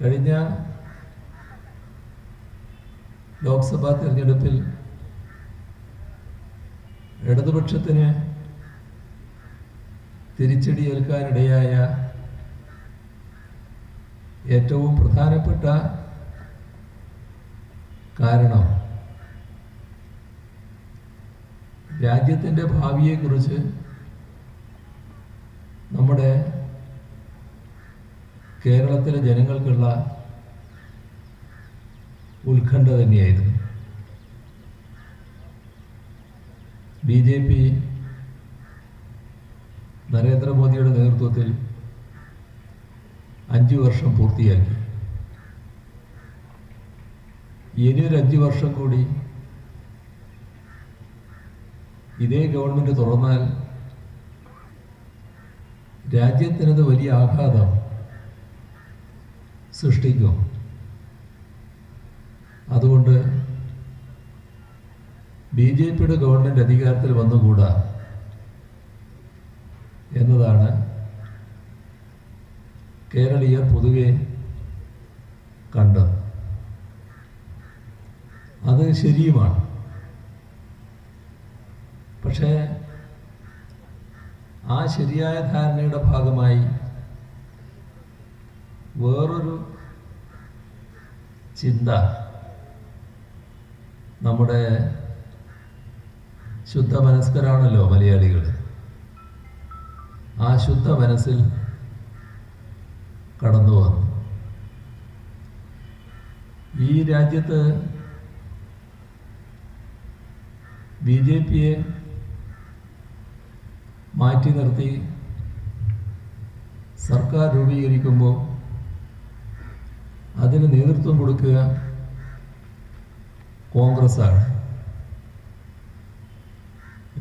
കഴിഞ്ഞ ലോക്സഭാ തിരഞ്ഞെടുപ്പിൽ ഇടതുപക്ഷത്തിന് തിരിച്ചടിയേൽക്കാനിടയായ ഏറ്റവും പ്രധാനപ്പെട്ട കാരണം രാജ്യത്തിന്റെ ഭാവിയെക്കുറിച്ച് നമ്മുടെ കേരളത്തിലെ ജനങ്ങൾക്കുള്ള ഉത്കണ്ഠ തന്നെയായിരുന്നു. ബി ജെ പി നരേന്ദ്രമോദിയുടെ നേതൃത്വത്തിൽ അഞ്ചു വർഷം പൂർത്തിയാക്കി. ഇനിയൊരു അഞ്ചു വർഷം കൂടി ഇതേ ഗവൺമെന്റ് തുറന്നാൽ രാജ്യത്തിനത് വലിയ ആഘാതം സൃഷ്ടിക്കും. അതുകൊണ്ട് ബി ജെ പിയുടെ ഗവൺമെന്റ് അധികാരത്തിൽ വന്നുകൂടാ എന്നതാണ് കേരളീയർ പൊതുവെ കണ്ടത്. അത് ശരിയുമാണ്. പക്ഷേ ആ ശരിയായ ധാരണയുടെ ഭാഗമായി വേറൊരു ചിന്ത നമ്മുടെ ശുദ്ധ മനസ്കരാണല്ലോ മലയാളികൾ. ആ ശുദ്ധ മനസ്സിൽ കടന്നു വന്നു. ഈ രാജ്യത്ത് ബി ജെ പിയെ മാറ്റി നിർത്തി സർക്കാർ രൂപീകരിക്കുമ്പോൾ അതിന് നേതൃത്വം കൊടുക്കുക കോൺഗ്രസ്സാണ്.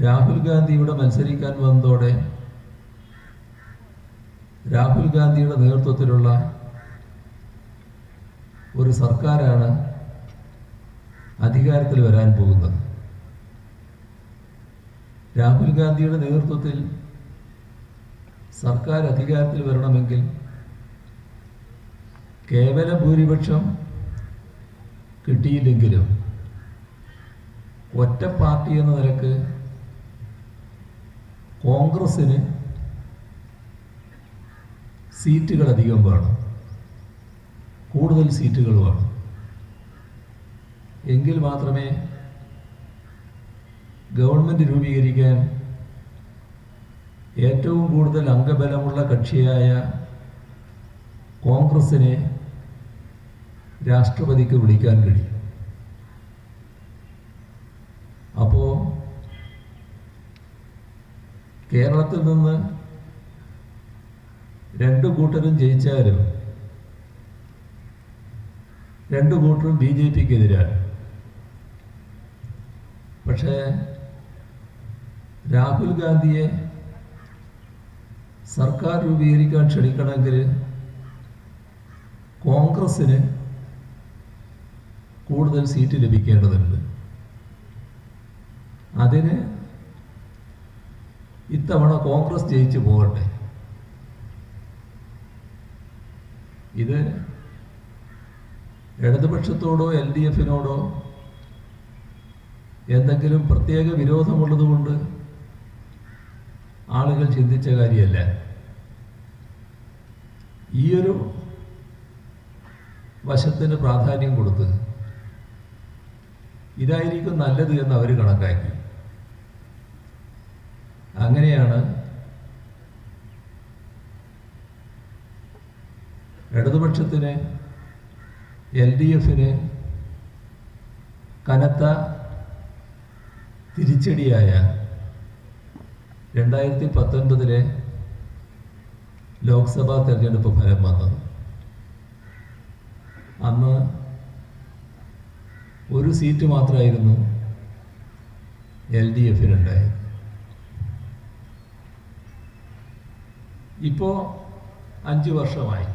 രാഹുൽ ഗാന്ധി ഇവിടെ മത്സരിക്കാൻ വന്നതോടെ രാഹുൽ ഗാന്ധിയുടെ നേതൃത്വത്തിലുള്ള ഒരു സർക്കാരാണ് അധികാരത്തിൽ വരാൻ പോകുന്നത്. രാഹുൽ ഗാന്ധിയുടെ നേതൃത്വത്തിൽ സർക്കാർ അധികാരത്തിൽ വരണമെങ്കിൽ കേവല ഭൂരിപക്ഷം കിട്ടിയില്ലെങ്കിലും ഒറ്റ പാർട്ടി എന്ന നിലയ്ക്ക് കോൺഗ്രസ്സിന് സീറ്റുകൾ അധികം വേണം. കൂടുതൽ സീറ്റുകൾ വേണം. എങ്കിൽ മാത്രമേ ഗവൺമെന്റ് രൂപീകരിക്കാൻ ഏറ്റവും കൂടുതൽ അംഗബലമുള്ള കക്ഷിയായ കോൺഗ്രസിനെ രാഷ്ട്രപതിക്ക് വിളിക്കാൻ കഴിയും. അപ്പോൾ കേരളത്തിൽ നിന്ന് രണ്ടു കൂട്ടരും ജയിച്ചാലും രണ്ടു കൂട്ടരും ബി ജെ പിക്ക് എതിരാണ് പക്ഷേ രാഹുൽ ഗാന്ധിയെ സർക്കാർ രൂപീകരിക്കാൻ ക്ഷണിക്കണമെങ്കിൽ കോൺഗ്രസ്സിന് കൂടുതൽ സീറ്റ് ലഭിക്കേണ്ടതുണ്ട്. അതിന് ഇത്തവണ കോൺഗ്രസ് ജയിച്ചു പോകട്ടെ. ഇത് ഇടതുപക്ഷത്തോടോ എൽ ഡി എഫിനോടോ എന്തെങ്കിലും പ്രത്യേക വിരോധമുള്ളതുകൊണ്ട് ആളുകൾ ചിന്തിച്ച കാര്യമല്ല. ഈയൊരു വശത്തിന് പ്രാധാന്യം കൊടുത്ത് ഇതായിരിക്കും നല്ലത് എന്ന് അവർ കണക്കാക്കി. അങ്ങനെയാണ് ഇടതുപക്ഷത്തിന് എൽ ഡി എഫിന് കനത്ത തിരിച്ചടിയായ രണ്ടായിരത്തി പത്തൊൻപതിലെ ലോക്സഭാ തെരഞ്ഞെടുപ്പ് ഫലം വന്നത്. അന്ന് ഒരു സീറ്റ് മാത്രമായിരുന്നു എൽ ഡി എഫിനുണ്ടായത്. ഇപ്പോൾ അഞ്ച് വർഷമായി.